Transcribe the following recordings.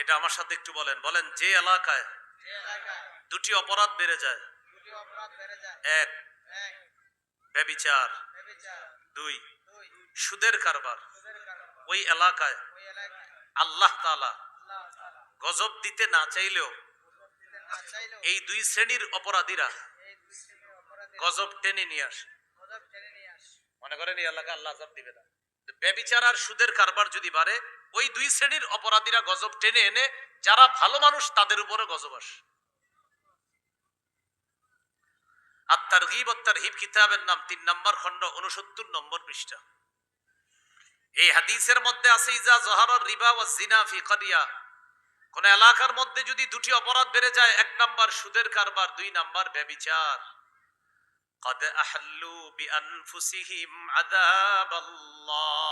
এটা আমার সাথে একটু বলেন। বলেন যে এলাকায় দুটি অপরাধ বেড়ে যায়। এক ব্যবিচার। দুই সুদের কারবার। ওই এলাকায় আল্লাহ তাআলা গজব দিতে না চাইলেও এই দুই শ্রেণির অপরাধীরা গজব টেনে নিয়ে আসে। গজব টেনে নিয়ে আসে। মনে করেন এই এলাকা আল্লাহ আজাব দিবে না। ব্যবিচার আর সুদের কারবার যদি বাড়ে ওই দুই শ্রেণীর অপরাধীরা গজব টেনে এনে যারা ভালো মানুষ তাদের উপরে গজব আসে আর তারগিব ও তারহিব কিতাবের নাম তিন নম্বর খণ্ড উনসত্তর নম্বর পৃষ্ঠা এই হাদিসের মধ্যে আছে ইজা জহারর রিবা ও জিনা ফি কারিয়া কোন এলাকার মধ্যে যদি দুটি অপরাধ বেড়ে যায় এক নাম্বার সুদের কারবার দুই নাম্বার ব্যবিচার قد أحلوا بأنفسهم عذاب الله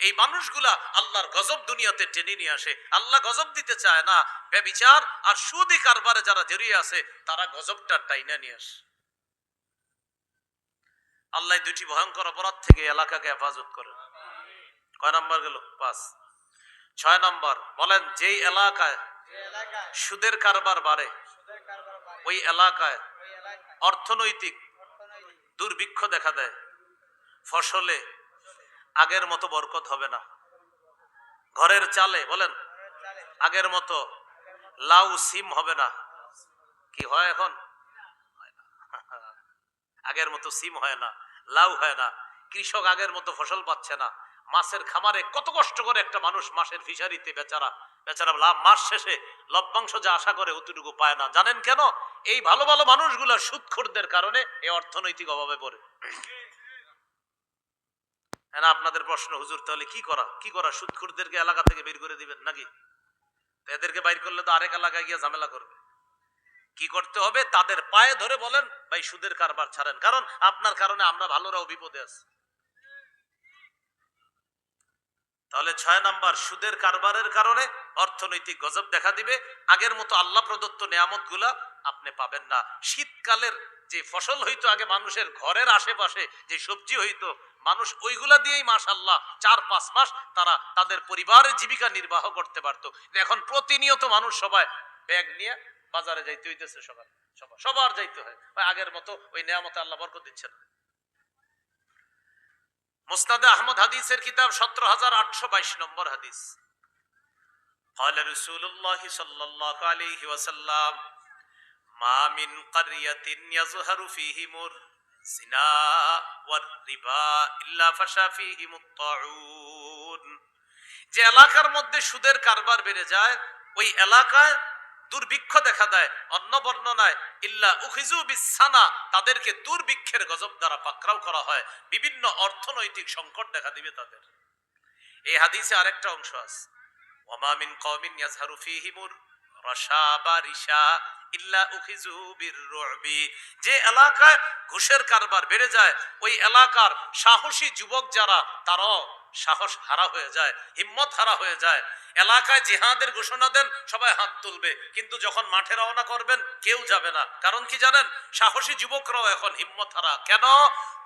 এই মানুষগুলা আল্লাহর গজব দুনিয়াতে টেনে নিয়ে আসে। আল্লাহ গজব দিতে চায় না। ব্যবিচার আর সুদি কারবারে যারা জড়িয়ে আছে, তারা গজবটা টাইনা নিয়ে আসে। আল্লাহ দুটি ভয়ঙ্কর অপরাধ থেকে এলাকাকে হেফাজত করে। কয় নাম্বার গেল? পাঁচ। ছয় নাম্বার, বলেন, যেই এলাকায় সুদের কারবার বাড়ে, ওই এলাকায় অর্থনৈতিক দুর্ভিক্ষ দেখা দেয়। ফসলে আগের মতো বরকত হবে না। ঘরের চালে, বলেন, আগের মতো লাউ সিম হবে না। কি হয় এখন? আগের মতো সিম হয় না, লাউ হয় না। কৃষক আগের মতো ফসল পাচ্ছে না। মাছের খামারে কত কষ্ট করে একটা মানুষ মাসের ফিশারিতে বেচারা বেচারা লাভ, মাস শেষে লভ্যাংশ যা আশা করে অতটুকু পায় না। জানেন কেন? এই ভালো ভালো মানুষগুলা সুদখোরদের কারণে এই অর্থনৈতিক অভাবে পড়ে। হ্যাঁ আপনাদের প্রশ্ন, হুজুর, তাহলে কি করা? কি করা? সুদখোরদেরকে এলাকা থেকে বের করে দিবেন নাকি? এদেরকে বাইর করলে তো আরেক এলাকায় গিয়ে ঝামেলা করবে। কি করতে হবে? তাদের পায়ে ধরে বলেন, ভাই, সুদের কারবার ছাড়েন। কারণ আপনার কারণে আমরা ভালোরাও বিপদে আছি। তাহলে ছয় নাম্বার, সুদের কারবারের কারণে অর্থনৈতিক গজব দেখা দিবে। আগের মতো আল্লাহ প্রদত্ত নিয়ামতগুলা আপনি পাবেন না শীতকালের যে ফসল হইতো আগে মানুষের ঘরের আশেপাশে যে সবজি হইতো মানুষ ওইগুলা দিয়েই মাশাল্লাহ চার পাঁচ মাস তারা তাদের পরিবারের জীবিকা নির্বাহ করতে পারতো এখন প্রতিনিয়ত মানুষ সবাই ব্যাগ নিয়ে বাজারে যাইতে হইতেছে সবার সবার সবার যাইতে হয় ওই আগের মতো ওই নিয়ামতে আল্লাহ বরকত দিচ্ছে না মুসনাদে আহমদ হাদিসের কিতাব সতেরো হাজার আটশো বাইশ নম্বর হাদিস قال رسول الله صلى الله عليه وسلم মামিন জিনা ওয়ার রিবা ইল্লা যে এলাকার মধ্যে সুদের কারবার বেড়ে যায়, ওই এলাকায় দুর্ভিক্ষ দেখা দেয় অন্য বর্ণনায় ইল্লা উখিজু বিসানা তাদেরকে দুর্ভিক্ষের গজব দ্বারা পাকড়াও করা হয়। বিভিন্ন অর্থনৈতিক সংকট দেখা দিবে তাদের। এই হাদিসে আরেকটা অংশ আছে। ওমামিন কওমিন ইয়াজহারু ফিহিমুর যে এলাকায় ঘুষের কারবার বেড়ে যায়, ওই এলাকার সাহসী যুবক যারা, তারাও সাহস হারা হয়ে যায়, হিম্মত হারা হয়ে যায়। এলাকায় জিহাদের ঘোষণা দেন, সবাই হাত তুলবে। কিন্তু যখন মাঠে রওনা করবেন, কেউ যাবে না। কারণ কি জানেন? সাহসী যুবকরাও এখন হিম্মত হারা। কেন?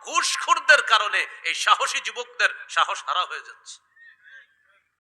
ঘুষখোরদের কারণে এই সাহসী যুবকদের সাহস হারা হয়ে যাচ্ছে।